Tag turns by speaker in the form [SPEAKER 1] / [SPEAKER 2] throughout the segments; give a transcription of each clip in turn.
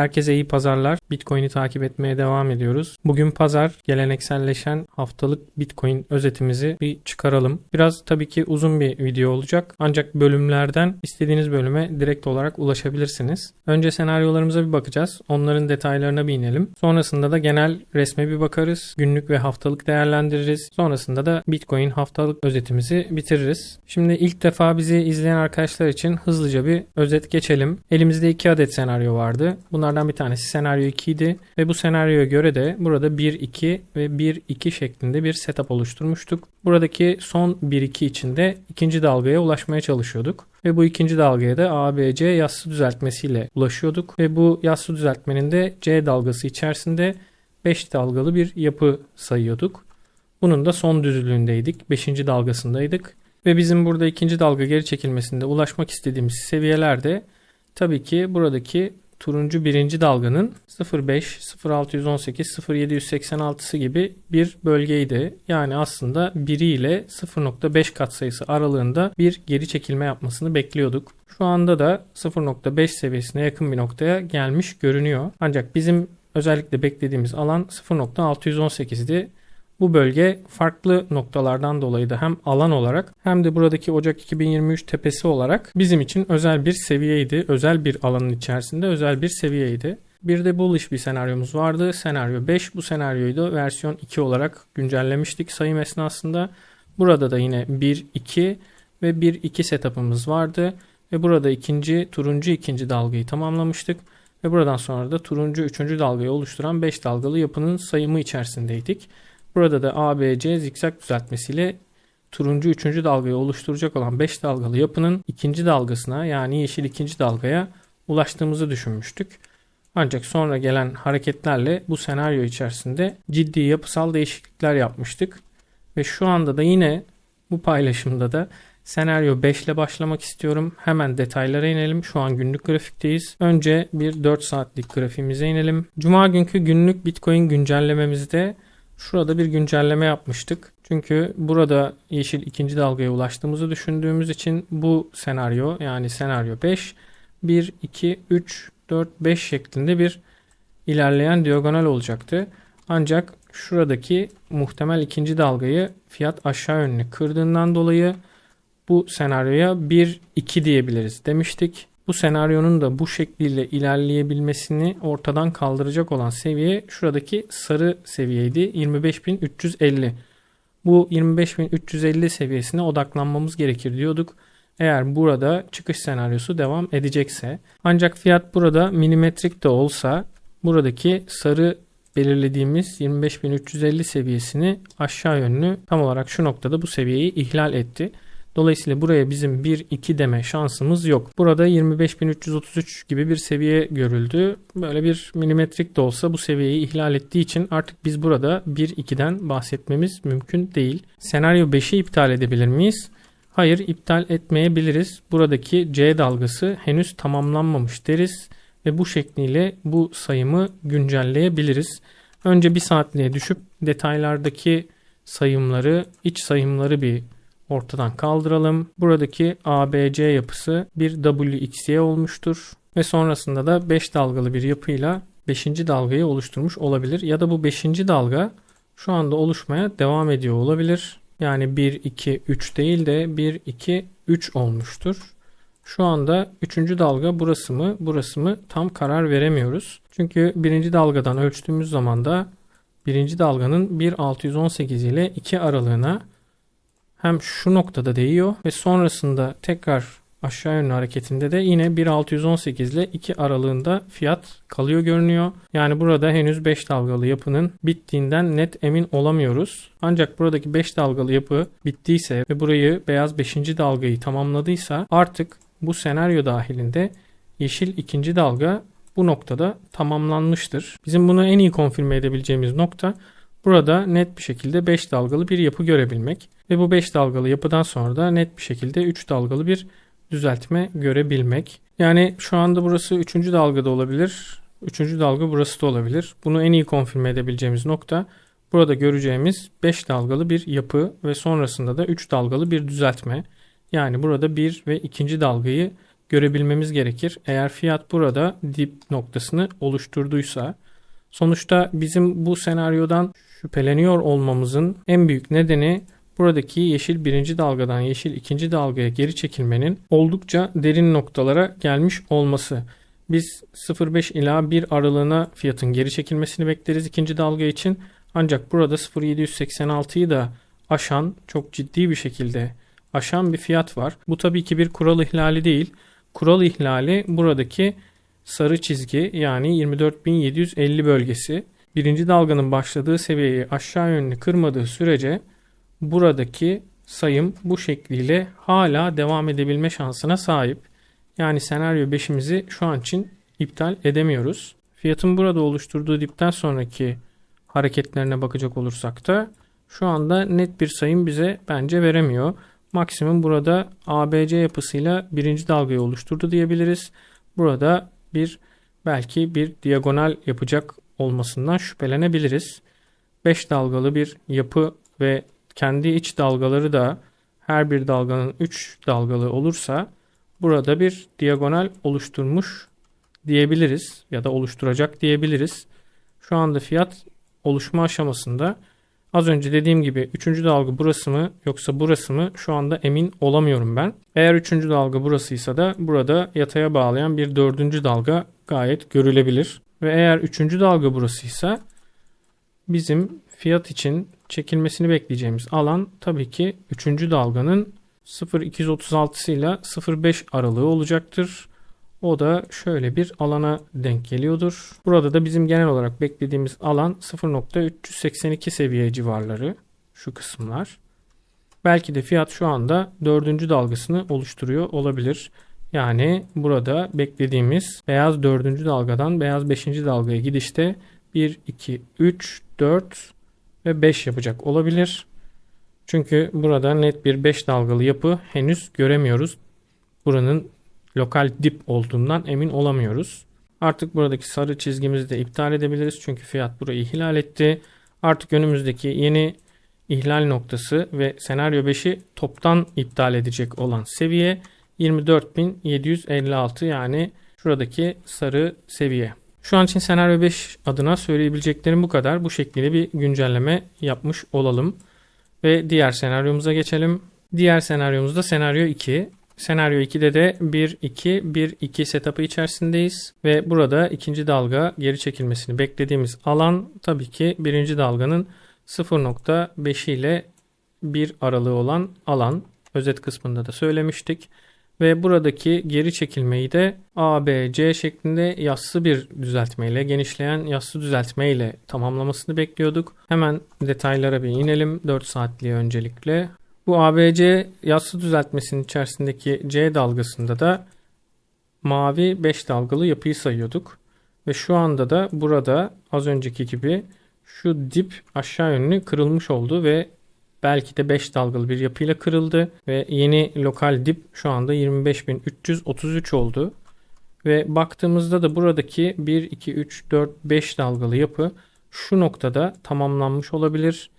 [SPEAKER 1] Herkese iyi pazarlar. Bitcoin'i takip etmeye devam ediyoruz. Bugün pazar gelenekselleşen haftalık Bitcoin özetimizi bir çıkaralım. Biraz tabii ki uzun bir video olacak. Ancak bölümlerden istediğiniz bölüme direkt olarak ulaşabilirsiniz. Önce senaryolarımıza bir bakacağız. Onların detaylarına bir inelim. Sonrasında da genel resme bir bakarız. Günlük ve haftalık değerlendiririz. Sonrasında da Bitcoin haftalık özetimizi bitiririz. Şimdi ilk defa bizi izleyen arkadaşlar için hızlıca bir özet geçelim. Elimizde iki adet senaryo vardı. Bunlardan bir tanesi senaryo 2 idi ve bu senaryoya göre de burada 1-2 ve 1-2 şeklinde bir setup oluşturmuştuk. Buradaki son 1-2 içinde ikinci dalgaya ulaşmaya çalışıyorduk. Ve bu ikinci dalgaya da ABC yassı düzeltmesiyle ulaşıyorduk. Ve bu yassı düzeltmenin de C dalgası içerisinde 5 dalgalı bir yapı sayıyorduk. Bunun da son düzlüğündeydik. 5. dalgasındaydık. Ve bizim burada ikinci dalga geri çekilmesinde ulaşmak istediğimiz seviyelerde tabii ki buradaki turuncu birinci dalganın 05, 0618, 0786'sı gibi bir bölgeydi. Yani aslında 1 ile 0.5 katsayısı aralığında bir geri çekilme yapmasını bekliyorduk. Şu anda da 0.5 seviyesine yakın bir noktaya gelmiş görünüyor. Ancak bizim özellikle beklediğimiz alan 0.618'di. Bu bölge farklı noktalardan dolayı da hem alan olarak hem de buradaki Ocak 2023 tepesi olarak bizim için özel bir seviyeydi. Özel bir alanın içerisinde özel bir seviyeydi. Bir de bullish bir senaryomuz vardı. Senaryo 5 bu senaryoyu da versiyon 2 olarak güncellemiştik sayım esnasında. Burada da yine 1 2 ve 1 2 setup'ımız vardı ve burada ikinci turuncu ikinci dalgayı tamamlamıştık ve buradan sonra da turuncu üçüncü dalgayı oluşturan 5 dalgalı yapının sayımı içerisindeydik. Burada da ABC zikzak düzeltmesiyle turuncu üçüncü dalgayı oluşturacak olan 5 dalgalı yapının ikinci dalgasına yani yeşil ikinci dalgaya ulaştığımızı düşünmüştük. Ancak sonra gelen hareketlerle bu senaryo içerisinde ciddi yapısal değişiklikler yapmıştık. Ve şu anda da yine bu paylaşımda da senaryo 5 ile başlamak istiyorum. Hemen detaylara inelim. Şu an günlük grafikteyiz. Önce bir 4 saatlik grafiğimize inelim. Cuma günkü günlük Bitcoin güncellememizde Şurada bir güncelleme yapmıştık. Çünkü burada yeşil ikinci dalgaya ulaştığımızı düşündüğümüz için bu senaryo yani senaryo 5 1, 2, 3, 4, 5 şeklinde bir ilerleyen diagonal olacaktı. Ancak şuradaki muhtemel ikinci dalgayı fiyat aşağı yönlü kırdığından dolayı bu senaryoya 1, 2 diyebiliriz demiştik. Bu senaryonun da bu şekliyle ilerleyebilmesini ortadan kaldıracak olan seviye şuradaki sarı seviyeydi. 25.350. Bu 25.350 seviyesine odaklanmamız gerekir diyorduk. Eğer burada çıkış senaryosu devam edecekse. Ancak fiyat burada milimetrik de olsa buradaki sarı belirlediğimiz 25.350 seviyesini aşağı yönlü tam olarak şu noktada bu seviyeyi ihlal etti. Dolayısıyla buraya bizim 1-2 deme şansımız yok. Burada 25.333 gibi bir seviye görüldü. Böyle bir milimetrik de olsa bu seviyeyi ihlal ettiği için artık biz burada 1-2'den bahsetmemiz mümkün değil. Senaryo 5'i iptal edebilir miyiz? Hayır iptal etmeyebiliriz. Buradaki C dalgası henüz tamamlanmamış deriz ve bu şekliyle bu sayımı güncelleyebiliriz. Önce bir saatliğe düşüp detaylardaki sayımları, iç sayımları bir ortadan kaldıralım. Buradaki ABC yapısı bir WXY olmuştur. Ve sonrasında da 5 dalgalı bir yapıyla 5. dalgayı oluşturmuş olabilir. Ya da bu 5. dalga şu anda oluşmaya devam ediyor olabilir. Yani 1, 2, 3 değil de 1, 2, 3 olmuştur. Şu anda 3. dalga burası mı burası mı tam karar veremiyoruz. Çünkü 1. dalgadan ölçtüğümüz zaman da 1. dalganın 1.618 ile 2 aralığına hem şu noktada değiyor ve sonrasında tekrar aşağı yönlü hareketinde de yine 1.618 ile 2 aralığında fiyat kalıyor görünüyor. Yani burada henüz 5 dalgalı yapının bittiğinden net emin olamıyoruz. Ancak buradaki 5 dalgalı yapı bittiyse ve burayı beyaz 5. dalgayı tamamladıysa artık bu senaryo dahilinde yeşil ikinci dalga bu noktada tamamlanmıştır. Bizim bunu en iyi konfirme edebileceğimiz nokta Burada net bir şekilde 5 dalgalı bir yapı görebilmek ve bu 5 dalgalı yapıdan sonra da net bir şekilde 3 dalgalı bir düzeltme görebilmek. Yani şu anda burası 3. dalgada olabilir. 3. dalga burası da olabilir. Bunu en iyi konfirme edebileceğimiz nokta burada göreceğimiz 5 dalgalı bir yapı ve sonrasında da 3 dalgalı bir düzeltme. Yani burada 1 ve 2. dalgayı görebilmemiz gerekir. Eğer fiyat burada dip noktasını oluşturduysa sonuçta bizim bu senaryodan şüpheleniyor olmamızın en büyük nedeni buradaki yeşil birinci dalgadan yeşil ikinci dalgaya geri çekilmenin oldukça derin noktalara gelmiş olması. Biz 0.5 ila 1 aralığına fiyatın geri çekilmesini bekleriz ikinci dalga için. Ancak burada 0.786'yı da aşan çok ciddi bir şekilde aşan bir fiyat var. Bu tabii ki bir kural ihlali değil. Kural ihlali buradaki sarı çizgi yani 24.750 bölgesi. Birinci dalganın başladığı seviyeyi aşağı yönlü kırmadığı sürece buradaki sayım bu şekliyle hala devam edebilme şansına sahip. Yani senaryo 5'imizi şu an için iptal edemiyoruz. Fiyatın burada oluşturduğu dipten sonraki hareketlerine bakacak olursak da şu anda net bir sayım bize bence veremiyor. Maksimum burada ABC yapısıyla birinci dalgayı oluşturdu diyebiliriz. Burada bir belki bir diagonal yapacak olmasından şüphelenebiliriz. 5 dalgalı bir yapı ve kendi iç dalgaları da her bir dalganın 3 dalgalı olursa burada bir diagonal oluşturmuş diyebiliriz ya da oluşturacak diyebiliriz. Şu anda fiyat oluşma aşamasında az önce dediğim gibi 3. dalga burası mı yoksa burası mı şu anda emin olamıyorum ben. Eğer 3. dalga burasıysa da burada yataya bağlayan bir 4. dalga gayet görülebilir. Ve eğer 3. dalga burasıysa bizim fiyat için çekilmesini bekleyeceğimiz alan tabii ki 3. dalganın 0.236 ile 0.5 aralığı olacaktır. O da şöyle bir alana denk geliyordur. Burada da bizim genel olarak beklediğimiz alan 0.382 seviye civarları şu kısımlar. Belki de fiyat şu anda dördüncü dalgasını oluşturuyor olabilir. Yani burada beklediğimiz beyaz dördüncü dalgadan beyaz beşinci dalgaya gidişte 1, 2, 3, 4 ve 5 yapacak olabilir. Çünkü burada net bir 5 dalgalı yapı henüz göremiyoruz. Buranın lokal dip olduğundan emin olamıyoruz. Artık buradaki sarı çizgimizi de iptal edebiliriz. Çünkü fiyat burayı ihlal etti. Artık önümüzdeki yeni ihlal noktası ve senaryo 5'i toptan iptal edecek olan seviye 24.756 yani şuradaki sarı seviye. Şu an için senaryo 5 adına söyleyebileceklerim bu kadar. Bu şekilde bir güncelleme yapmış olalım. Ve diğer senaryomuza geçelim. Diğer senaryomuzda senaryo 2. Senaryo 2'de de 1-2-1-2 setup'ı içerisindeyiz. Ve burada ikinci dalga geri çekilmesini beklediğimiz alan tabii ki birinci dalganın 0.5 ile 1 aralığı olan alan. Özet kısmında da söylemiştik. Ve buradaki geri çekilmeyi de A, B, C şeklinde yassı bir düzeltmeyle, genişleyen yassı düzeltmeyle tamamlamasını bekliyorduk. Hemen detaylara bir inelim 4 saatliğe öncelikle. Bu ABC yassı düzeltmesinin içerisindeki C dalgasında da mavi 5 dalgalı yapıyı sayıyorduk. Ve şu anda da burada az önceki gibi şu dip aşağı yönlü kırılmış oldu ve belki de 5 dalgalı bir yapıyla kırıldı ve yeni lokal dip şu anda 25.333 oldu. Ve baktığımızda da buradaki 1, 2, 3, 4, 5 dalgalı yapı şu noktada tamamlanmış olabilir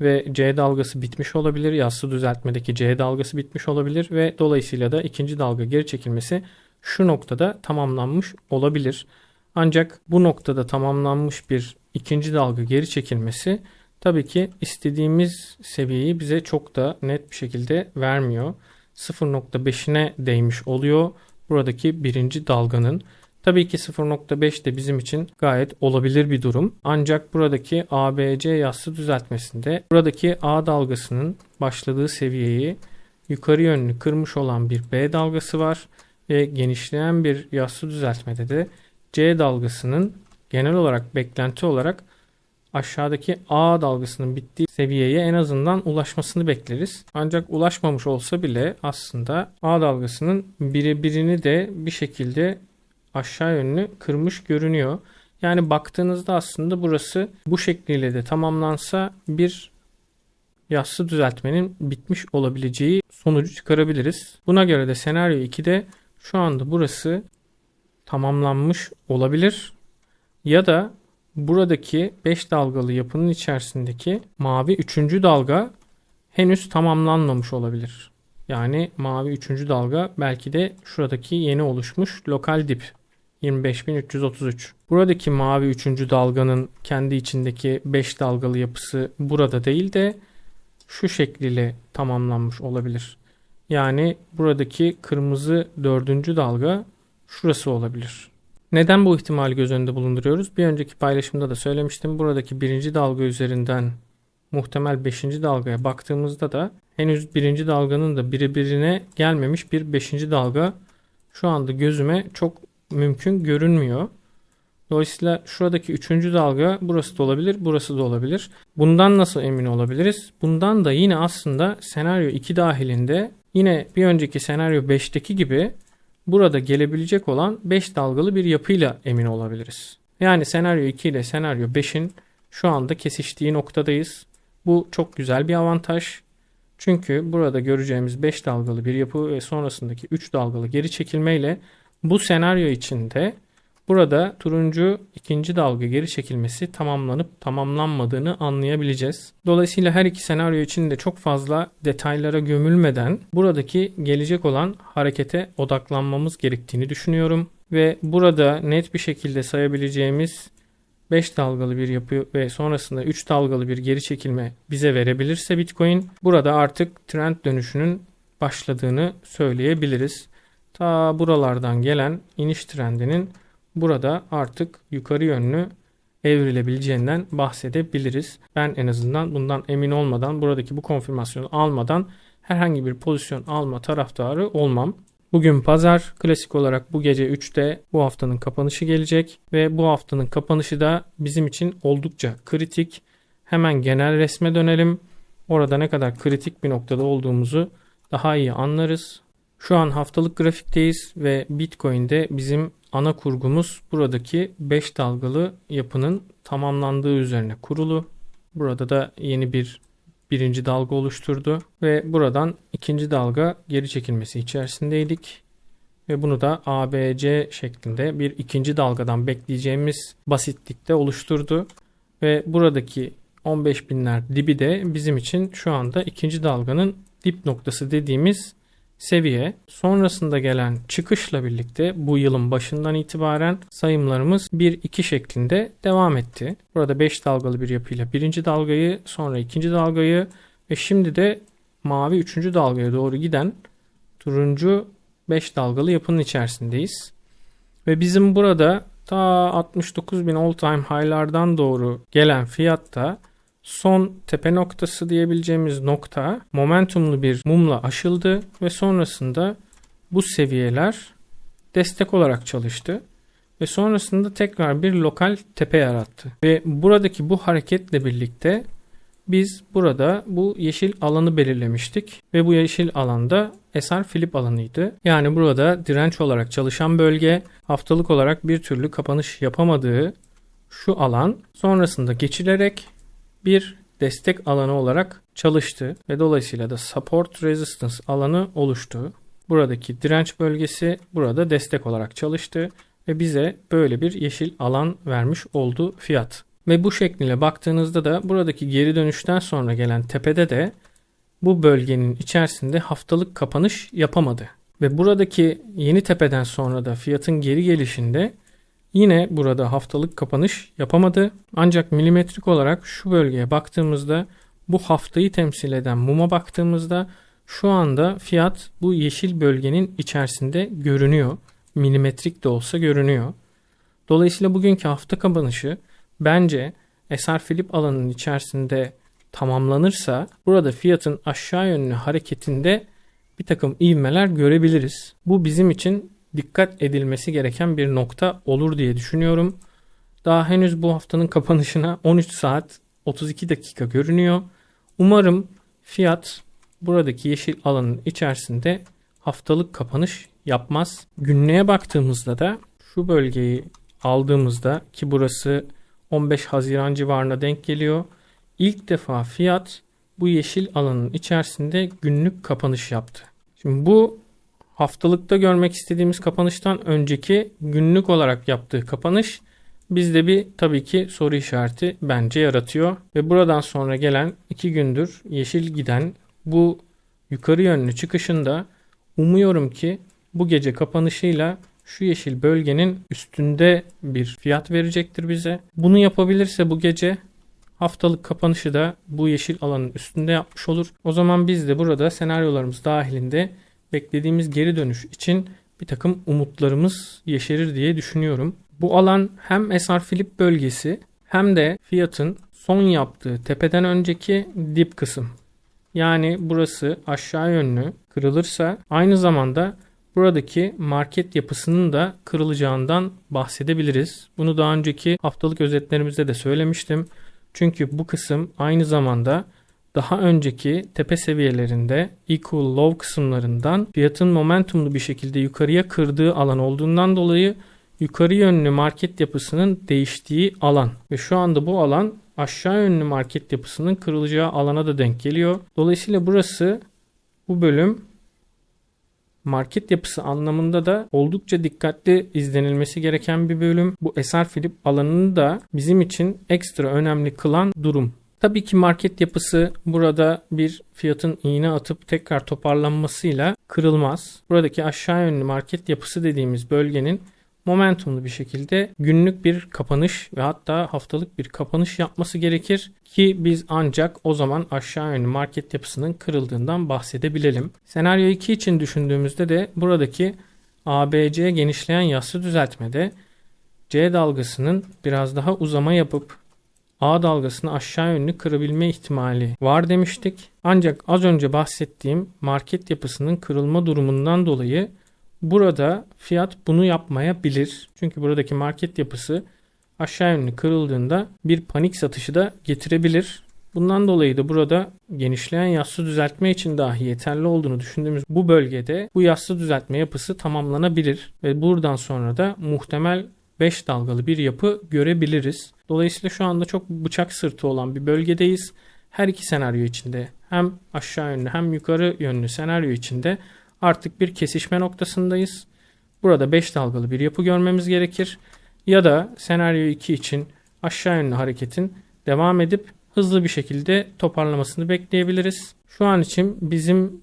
[SPEAKER 1] ve C dalgası bitmiş olabilir. Yassı düzeltmedeki C dalgası bitmiş olabilir ve dolayısıyla da ikinci dalga geri çekilmesi şu noktada tamamlanmış olabilir. Ancak bu noktada tamamlanmış bir ikinci dalga geri çekilmesi tabii ki istediğimiz seviyeyi bize çok da net bir şekilde vermiyor. 0.5'ine değmiş oluyor buradaki birinci dalganın. Tabii ki 0.5 de bizim için gayet olabilir bir durum. Ancak buradaki ABC yassı düzeltmesinde buradaki A dalgasının başladığı seviyeyi yukarı yönlü kırmış olan bir B dalgası var ve genişleyen bir yassı düzeltmede de C dalgasının genel olarak beklenti olarak aşağıdaki A dalgasının bittiği seviyeye en azından ulaşmasını bekleriz. Ancak ulaşmamış olsa bile aslında A dalgasının birini de bir şekilde aşağı yönlü kırmış görünüyor. Yani baktığınızda aslında burası bu şekliyle de tamamlansa bir yassı düzeltmenin bitmiş olabileceği sonucu çıkarabiliriz. Buna göre de senaryo 2'de şu anda burası tamamlanmış olabilir. Ya da buradaki 5 dalgalı yapının içerisindeki mavi 3. dalga henüz tamamlanmamış olabilir. Yani mavi üçüncü dalga belki de şuradaki yeni oluşmuş lokal dip 25333. Buradaki mavi üçüncü dalganın kendi içindeki 5 dalgalı yapısı burada değil de şu şekliyle tamamlanmış olabilir. Yani buradaki kırmızı dördüncü dalga şurası olabilir. Neden bu ihtimali göz önünde bulunduruyoruz? Bir önceki paylaşımda da söylemiştim. Buradaki birinci dalga üzerinden muhtemel beşinci dalgaya baktığımızda da henüz birinci dalganın da birbirine gelmemiş bir beşinci dalga şu anda gözüme çok mümkün görünmüyor. Dolayısıyla şuradaki üçüncü dalga burası da olabilir, burası da olabilir. Bundan nasıl emin olabiliriz? Bundan da yine aslında senaryo 2 dahilinde yine bir önceki senaryo 5'teki gibi burada gelebilecek olan 5 dalgalı bir yapıyla emin olabiliriz. Yani senaryo 2 ile senaryo 5'in şu anda kesiştiği noktadayız. Bu çok güzel bir avantaj. Çünkü burada göreceğimiz 5 dalgalı bir yapı ve sonrasındaki 3 dalgalı geri çekilmeyle bu senaryo içinde burada turuncu ikinci dalga geri çekilmesi tamamlanıp tamamlanmadığını anlayabileceğiz. Dolayısıyla her iki senaryo için de çok fazla detaylara gömülmeden buradaki gelecek olan harekete odaklanmamız gerektiğini düşünüyorum. Ve burada net bir şekilde sayabileceğimiz 5 dalgalı bir yapı ve sonrasında 3 dalgalı bir geri çekilme bize verebilirse Bitcoin burada artık trend dönüşünün başladığını söyleyebiliriz. Ta buralardan gelen iniş trendinin burada artık yukarı yönlü evrilebileceğinden bahsedebiliriz. Ben en azından bundan emin olmadan buradaki bu konfirmasyonu almadan herhangi bir pozisyon alma taraftarı olmam. Bugün pazar klasik olarak bu gece 3'te bu haftanın kapanışı gelecek ve bu haftanın kapanışı da bizim için oldukça kritik. Hemen genel resme dönelim. Orada ne kadar kritik bir noktada olduğumuzu daha iyi anlarız. Şu an haftalık grafikteyiz ve Bitcoin'de bizim ana kurgumuz buradaki 5 dalgalı yapının tamamlandığı üzerine kurulu. Burada da yeni bir birinci dalga oluşturdu ve buradan ikinci dalga geri çekilmesi içerisindeydik. Ve bunu da ABC şeklinde bir ikinci dalgadan bekleyeceğimiz basitlikte oluşturdu. Ve buradaki 15 binler dibi de bizim için şu anda ikinci dalganın dip noktası dediğimiz seviye. Sonrasında gelen çıkışla birlikte bu yılın başından itibaren sayımlarımız 1-2 şeklinde devam etti. Burada 5 dalgalı bir yapıyla birinci dalgayı sonra ikinci dalgayı ve şimdi de mavi üçüncü dalgaya doğru giden turuncu 5 dalgalı yapının içerisindeyiz. Ve bizim burada ta 69.000 all time high'lardan doğru gelen fiyatta son tepe noktası diyebileceğimiz nokta momentumlu bir mumla aşıldı ve sonrasında bu seviyeler destek olarak çalıştı ve sonrasında tekrar bir lokal tepe yarattı. Ve buradaki bu hareketle birlikte biz burada bu yeşil alanı belirlemiştik ve bu yeşil alanda SR Flip alanıydı. Yani burada direnç olarak çalışan bölge haftalık olarak bir türlü kapanış yapamadığı şu alan sonrasında geçilerek bir destek alanı olarak çalıştı ve dolayısıyla da support resistance alanı oluştu. Buradaki direnç bölgesi burada destek olarak çalıştı ve bize böyle bir yeşil alan vermiş oldu fiyat. Ve bu şekliyle baktığınızda da buradaki geri dönüşten sonra gelen tepede de bu bölgenin içerisinde haftalık kapanış yapamadı. Ve buradaki yeni tepeden sonra da fiyatın geri gelişinde Yine burada haftalık kapanış yapamadı. Ancak milimetrik olarak şu bölgeye baktığımızda bu haftayı temsil eden muma baktığımızda şu anda fiyat bu yeşil bölgenin içerisinde görünüyor. Milimetrik de olsa görünüyor. Dolayısıyla bugünkü hafta kapanışı bence SR Flip alanının içerisinde tamamlanırsa burada fiyatın aşağı yönlü hareketinde bir takım ivmeler görebiliriz. Bu bizim için dikkat edilmesi gereken bir nokta olur diye düşünüyorum. Daha henüz bu haftanın kapanışına 13 saat 32 dakika görünüyor. Umarım fiyat buradaki yeşil alanın içerisinde haftalık kapanış yapmaz. Günlüğe baktığımızda da şu bölgeyi aldığımızda ki burası 15 Haziran civarına denk geliyor. İlk defa fiyat bu yeşil alanın içerisinde günlük kapanış yaptı. Şimdi bu haftalıkta görmek istediğimiz kapanıştan önceki günlük olarak yaptığı kapanış bizde bir tabii ki soru işareti bence yaratıyor. Ve buradan sonra gelen iki gündür yeşil giden bu yukarı yönlü çıkışında umuyorum ki bu gece kapanışıyla şu yeşil bölgenin üstünde bir fiyat verecektir bize. Bunu yapabilirse bu gece haftalık kapanışı da bu yeşil alanın üstünde yapmış olur. O zaman biz de burada senaryolarımız dahilinde beklediğimiz geri dönüş için bir takım umutlarımız yeşerir diye düşünüyorum. Bu alan hem Esar Filip bölgesi hem de fiyatın son yaptığı tepeden önceki dip kısım. Yani burası aşağı yönlü kırılırsa aynı zamanda buradaki market yapısının da kırılacağından bahsedebiliriz. Bunu daha önceki haftalık özetlerimizde de söylemiştim. Çünkü bu kısım aynı zamanda daha önceki tepe seviyelerinde equal low kısımlarından fiyatın momentumlu bir şekilde yukarıya kırdığı alan olduğundan dolayı yukarı yönlü market yapısının değiştiği alan ve şu anda bu alan aşağı yönlü market yapısının kırılacağı alana da denk geliyor. Dolayısıyla burası bu bölüm market yapısı anlamında da oldukça dikkatli izlenilmesi gereken bir bölüm. Bu Eser Philip alanını da bizim için ekstra önemli kılan durum. Tabii ki market yapısı burada bir fiyatın iğne atıp tekrar toparlanmasıyla kırılmaz. Buradaki aşağı yönlü market yapısı dediğimiz bölgenin momentumlu bir şekilde günlük bir kapanış ve hatta haftalık bir kapanış yapması gerekir ki biz ancak o zaman aşağı yönlü market yapısının kırıldığından bahsedebilelim. Senaryo 2 için düşündüğümüzde de buradaki ABC genişleyen yassı düzeltmede C dalgasının biraz daha uzama yapıp A dalgasını aşağı yönlü kırabilme ihtimali var demiştik. Ancak az önce bahsettiğim market yapısının kırılma durumundan dolayı burada fiyat bunu yapmayabilir. Çünkü buradaki market yapısı aşağı yönlü kırıldığında bir panik satışı da getirebilir. Bundan dolayı da burada genişleyen yassı düzeltme için dahi yeterli olduğunu düşündüğümüz bu bölgede bu yassı düzeltme yapısı tamamlanabilir ve buradan sonra da muhtemel 5 dalgalı bir yapı görebiliriz. Dolayısıyla şu anda çok bıçak sırtı olan bir bölgedeyiz. Her iki senaryo içinde hem aşağı yönlü hem yukarı yönlü senaryo içinde artık bir kesişme noktasındayız. Burada 5 dalgalı bir yapı görmemiz gerekir. Ya da senaryo 2 için aşağı yönlü hareketin devam edip hızlı bir şekilde toparlamasını bekleyebiliriz. Şu an için bizim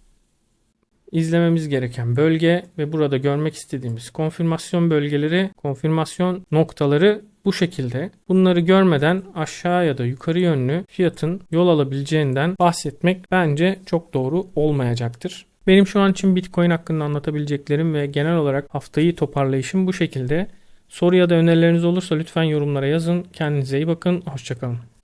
[SPEAKER 1] izlememiz gereken bölge ve burada görmek istediğimiz konfirmasyon bölgeleri, konfirmasyon noktaları bu şekilde. Bunları görmeden aşağı ya da yukarı yönlü fiyatın yol alabileceğinden bahsetmek bence çok doğru olmayacaktır. Benim şu an için Bitcoin hakkında anlatabileceklerim ve genel olarak haftayı toparlayışım bu şekilde. Soru ya da önerileriniz olursa lütfen yorumlara yazın. Kendinize iyi bakın. Hoşçakalın.